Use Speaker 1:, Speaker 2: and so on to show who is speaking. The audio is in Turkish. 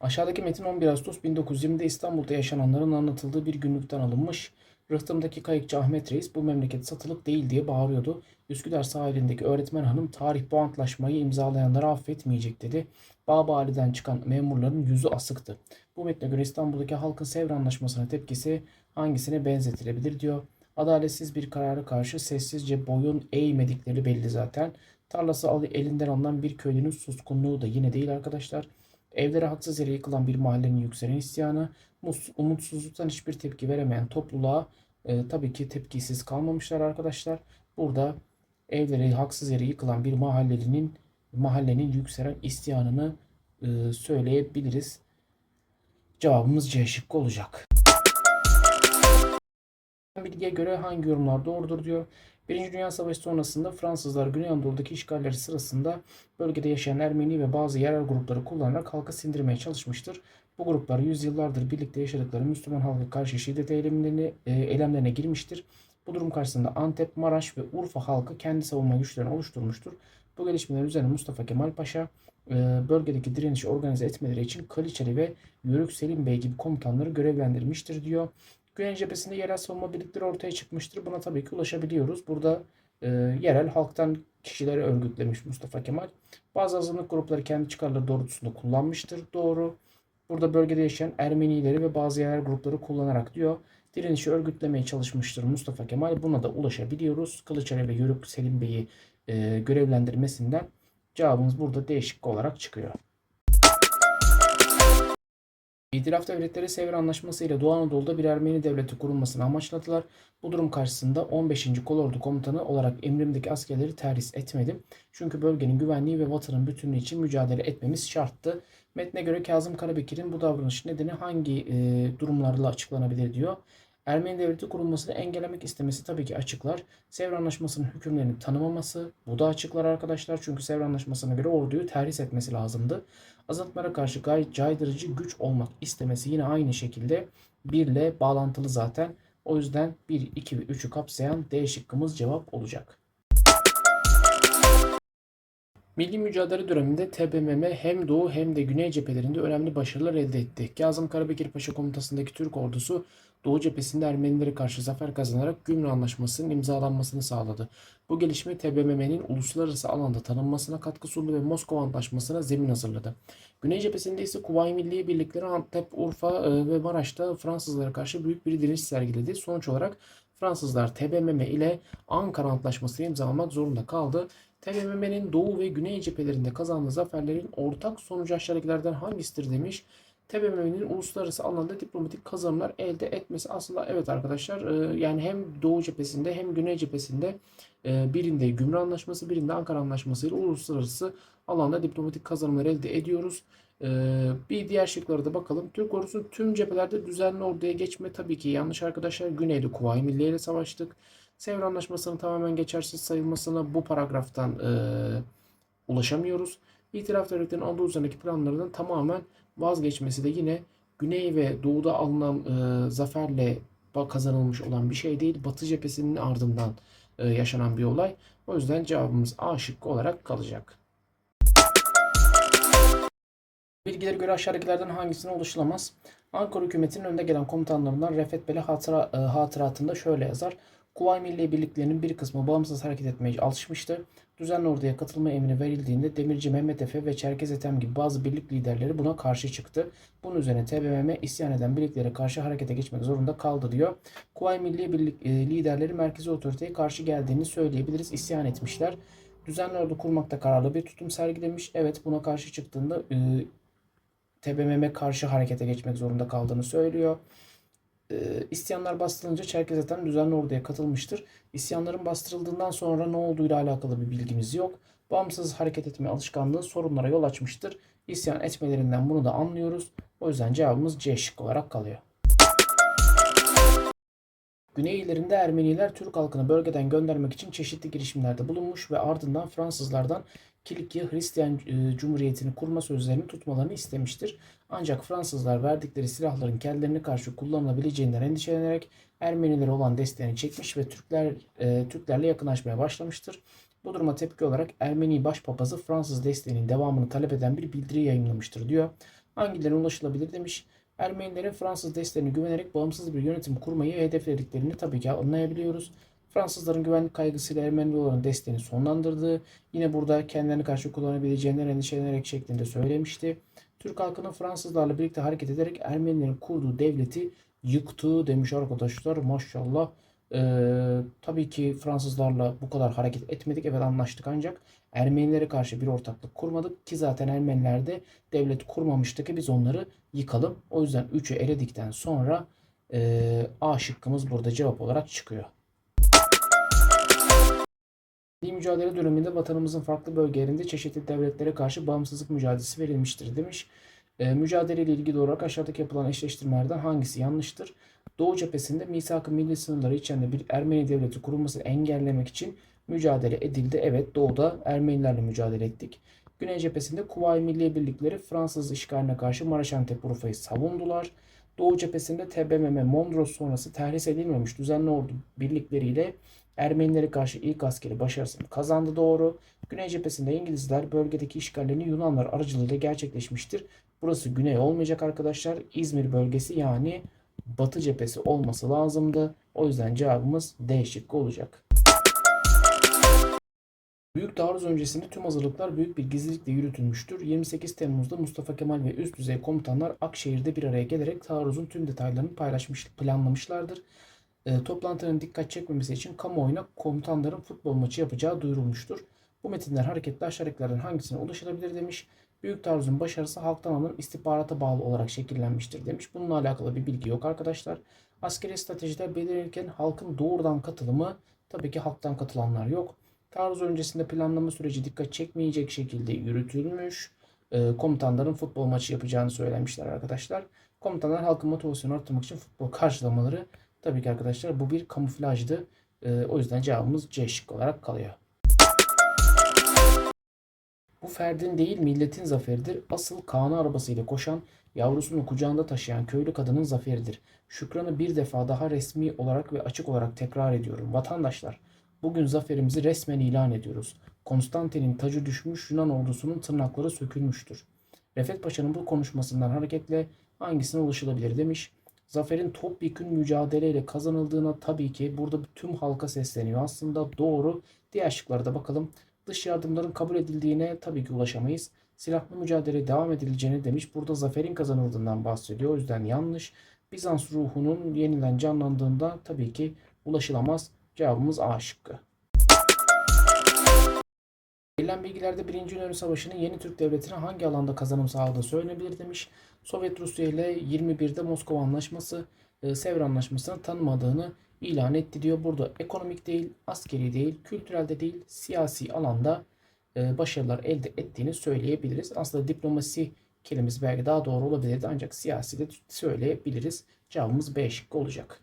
Speaker 1: Aşağıdaki metin 11 Ağustos 1920'de İstanbul'da yaşananların anlatıldığı bir günlükten alınmış. Rıhtımdaki kayıkçı Ahmet Reis bu memleket satılık değil diye bağırıyordu. Üsküdar sahilindeki öğretmen hanım tarih bu antlaşmayı imzalayanları affetmeyecek dedi. Baba Ali'den çıkan memurların yüzü asıktı. Bu metne göre İstanbul'daki halkın Sevr Anlaşması'na tepkisi hangisine benzetilebilir diyor. Adaletsiz bir karara karşı sessizce boyun eğmedikleri belli zaten. Tarlası elinden alınan bir köylünün suskunluğu da yine değil arkadaşlar. Evlere haksız yere yıkılan bir mahallenin yükselen isyanı, umutsuzluktan hiçbir tepki veremeyen topluluğa e, tabii ki tepkisiz kalmamışlar arkadaşlar. Burada evleri haksız yere yıkılan bir mahallenin mahallenin yükselen isyanını e, söyleyebiliriz. Cevabımız C şıkkı olacak. Bilgiye göre hangi yorumlar doğrudur diyor. Birinci Dünya Savaşı sonrasında Fransızlar Güney Anadolu'daki işgalleri sırasında bölgede yaşayan Ermeni ve bazı yerel grupları kullanarak halka sindirmeye çalışmıştır. Bu gruplar yüzyıllardır birlikte yaşadıkları Müslüman halka karşı şiddet eylemlerine, e, eylemlerine girmiştir. Bu durum karşısında Antep, Maraş ve Urfa halkı kendi savunma güçlerini oluşturmuştur. Bu gelişmeler üzerine Mustafa Kemal Paşa e, bölgedeki direnişi organize etmeleri için Kaliçeri ve Yörük Selim Bey gibi komutanları görevlendirmiştir diyor. Güney cephesinde yerel savunma birlikleri ortaya çıkmıştır. Buna tabii ki ulaşabiliyoruz. Burada e, yerel halktan kişileri örgütlemiş Mustafa Kemal. Bazı azınlık grupları kendi çıkarları doğrultusunda kullanmıştır. Doğru. Burada bölgede yaşayan Ermenileri ve bazı yerel grupları kullanarak diyor. Direnişi örgütlemeye çalışmıştır Mustafa Kemal. Buna da ulaşabiliyoruz. Kılıçdaroğlu ve Yörük Selim Bey'i e, görevlendirmesinden cevabımız burada değişik olarak çıkıyor. İtilaf devletleri Sevr Anlaşması ile Doğu Anadolu'da bir Ermeni devleti kurulmasını amaçladılar. Bu durum karşısında 15. Kolordu Komutanı olarak emrimdeki askerleri terhis etmedim. Çünkü bölgenin güvenliği ve vatanın bütünlüğü için mücadele etmemiz şarttı. Metne göre Kazım Karabekir'in bu davranış nedeni hangi e, durumlarla açıklanabilir diyor. Ermeni devleti kurulmasını engellemek istemesi tabii ki açıklar. Sevr Anlaşması'nın hükümlerini tanımaması bu da açıklar arkadaşlar. Çünkü Sevr Anlaşması'na göre orduyu terhis etmesi lazımdı. Azınlıklara karşı gayet caydırıcı güç olmak istemesi yine aynı şekilde 1 ile bağlantılı zaten. O yüzden 1, 2 ve 3'ü kapsayan D şıkkımız cevap olacak. Milli mücadele döneminde TBMM hem Doğu hem de Güney cephelerinde önemli başarılar elde etti. Kazım Karabekir Paşa komutasındaki Türk ordusu Doğu cephesinde Ermenilere karşı zafer kazanarak Gümrü Anlaşması'nın imzalanmasını sağladı. Bu gelişme TBMM'nin uluslararası alanda tanınmasına katkı sundu ve Moskova Antlaşması'na zemin hazırladı. Güney cephesinde ise Kuvayi Milliye Birlikleri Antep, Urfa e, ve Maraş'ta Fransızlara karşı büyük bir direniş sergiledi. Sonuç olarak Fransızlar TBMM ile Ankara Antlaşması'nı imzalamak zorunda kaldı. TBMM'nin Doğu ve Güney cephelerinde kazandığı zaferlerin ortak sonucu aşağıdakilerden hangisidir demiş. TBMM'nin uluslararası alanda diplomatik kazanımlar elde etmesi aslında evet arkadaşlar e, yani hem Doğu cephesinde hem Güney cephesinde e, birinde Gümrük Anlaşması birinde Ankara Anlaşması ile uluslararası alanda diplomatik kazanımlar elde ediyoruz. E, bir diğer şıklara da bakalım. Türk ordusu tüm cephelerde düzenli orduya geçme tabii ki yanlış arkadaşlar. Güneyde Kuvayi Milliye ile savaştık. Sevr Anlaşması'nın tamamen geçersiz sayılmasına bu paragraftan e, ulaşamıyoruz. İtiraf devletlerinin Anadolu üzerindeki planlarından tamamen vazgeçmesi de yine Güney ve Doğu'da alınan e, zaferle kazanılmış olan bir şey değil. Batı cephesinin ardından e, yaşanan bir olay. O yüzden cevabımız A şıkkı olarak kalacak. Bilgilere göre aşağıdakilerden hangisine ulaşılamaz? Ankara hükümetinin önde gelen komutanlarından Refet Bele hatıra, e, hatıratında şöyle yazar. Kuvayi Milliye Birliklerinin bir kısmı bağımsız hareket etmeye alışmıştı. Düzenli orduya katılma emri verildiğinde Demirci Mehmet Efe ve Çerkez Ethem gibi bazı birlik liderleri buna karşı çıktı. Bunun üzerine TBMM isyan eden birliklere karşı harekete geçmek zorunda kaldı diyor. Kuvayi Milliye Birlik e, liderleri merkezi otoriteye karşı geldiğini söyleyebiliriz. İsyan etmişler. Düzenli ordu kurmakta kararlı bir tutum sergilemiş. Evet buna karşı çıktığında e, TBMM karşı harekete geçmek zorunda kaldığını söylüyor. E, isyanlar bastırılınca Çerkez Ethem düzenli orduya katılmıştır. İsyanların bastırıldığından sonra ne olduğuyla alakalı bir bilgimiz yok. Bağımsız hareket etme alışkanlığı sorunlara yol açmıştır. İsyan etmelerinden bunu da anlıyoruz. O yüzden cevabımız C şık olarak kalıyor. Güney illerinde Ermeniler Türk halkını bölgeden göndermek için çeşitli girişimlerde bulunmuş ve ardından Fransızlardan Kilikya Hristiyan e, Cumhuriyeti'ni kurma sözlerini tutmalarını istemiştir. Ancak Fransızlar verdikleri silahların kendilerine karşı kullanılabileceğinden endişelenerek Ermenilere olan desteğini çekmiş ve Türkler e, Türklerle yakınlaşmaya başlamıştır. Bu duruma tepki olarak Ermeni başpapazı Fransız desteğinin devamını talep eden bir bildiri yayınlamıştır diyor. Hangilerine ulaşılabilir demiş. Ermenilerin Fransız desteğine güvenerek bağımsız bir yönetim kurmayı hedeflediklerini tabii ki anlayabiliyoruz. Fransızların güvenlik kaygısıyla Ermeni olan desteğini sonlandırdığı, yine burada kendilerine karşı kullanabileceğinden endişelenerek şeklinde söylemişti. Türk halkının Fransızlarla birlikte hareket ederek Ermenilerin kurduğu devleti yıktı demiş arkadaşlar. Maşallah. Ee, tabii ki Fransızlarla bu kadar hareket etmedik. Evet anlaştık ancak Ermenilere karşı bir ortaklık kurmadık ki zaten Ermeniler de devlet kurmamıştı ki biz onları yıkalım. O yüzden 3'ü eledikten sonra e, A şıkkımız burada cevap olarak çıkıyor. Milli mücadele döneminde vatanımızın farklı bölgelerinde çeşitli devletlere karşı bağımsızlık mücadelesi verilmiştir demiş. E, mücadele ile ilgili olarak aşağıdaki yapılan eşleştirmelerden hangisi yanlıştır? Doğu cephesinde misak-ı milli sınırları içinde bir Ermeni devleti kurulmasını engellemek için mücadele edildi. Evet Doğu'da Ermenilerle mücadele ettik. Güney cephesinde Kuvayi Milliye Birlikleri Fransız işgaline karşı Maraşantep Urfa'yı savundular. Doğu cephesinde TBMM Mondros sonrası terhis edilmemiş düzenli ordu birlikleriyle Ermenilere karşı ilk askeri başarısını kazandı doğru. Güney cephesinde İngilizler bölgedeki işgallerini Yunanlar aracılığıyla gerçekleşmiştir. Burası güney olmayacak arkadaşlar. İzmir bölgesi yani batı cephesi olması lazımdı. O yüzden cevabımız D şıkkı olacak. Büyük taarruz öncesinde tüm hazırlıklar büyük bir gizlilikle yürütülmüştür. 28 Temmuz'da Mustafa Kemal ve üst düzey komutanlar Akşehir'de bir araya gelerek taarruzun tüm detaylarını paylaşmış, planlamışlardır. E, toplantının dikkat çekmemesi için kamuoyuna komutanların futbol maçı yapacağı duyurulmuştur. Bu metinler hareketle aşağıdakilerden hangisine ulaşılabilir demiş. Büyük taarruzun başarısı halktan alınan istihbarata bağlı olarak şekillenmiştir demiş. Bununla alakalı bir bilgi yok arkadaşlar. Askeri stratejiler belirlenirken halkın doğrudan katılımı tabii ki halktan katılanlar yok. Taarruz öncesinde planlama süreci dikkat çekmeyecek şekilde yürütülmüş. E, komutanların futbol maçı yapacağını söylemişler arkadaşlar. Komutanlar halkın motivasyonu arttırmak için futbol karşılamaları tabii ki arkadaşlar bu bir kamuflajdı. E, o yüzden cevabımız C şıkkı olarak kalıyor. Bu ferdin değil milletin zaferidir. Asıl Kaan'ı arabasıyla koşan, yavrusunu kucağında taşıyan köylü kadının zaferidir. Şükranı bir defa daha resmi olarak ve açık olarak tekrar ediyorum. Vatandaşlar, bugün zaferimizi resmen ilan ediyoruz. Konstantin'in tacı düşmüş Yunan ordusunun tırnakları sökülmüştür. Refet Paşa'nın bu konuşmasından hareketle hangisine ulaşılabilir demiş. Zaferin topyekün mücadeleyle kazanıldığına tabii ki burada tüm halka sesleniyor. Aslında doğru. Diğer şıklara da bakalım. Dış yardımların kabul edildiğine tabii ki ulaşamayız. Silahlı mücadele devam edileceğini demiş. Burada zaferin kazanıldığından bahsediyor. O yüzden yanlış. Bizans ruhunun yeniden canlandığında tabii ki ulaşılamaz. Cevabımız A şıkkı. Verilen bilgilerde 1. Dünya Savaşı'nın yeni Türk Devleti'ne hangi alanda kazanım sağladığı söylenebilir demiş. Sovyet Rusya ile 21'de Moskova Anlaşması, e, Sevr Anlaşması'nı tanımadığını ilan etti diyor. Burada ekonomik değil, askeri değil, kültürel de değil, siyasi alanda e, başarılar elde ettiğini söyleyebiliriz. Aslında diplomasi kelimesi belki daha doğru olabilirdi ancak siyasi de söyleyebiliriz. Cevabımız B şıkkı olacak.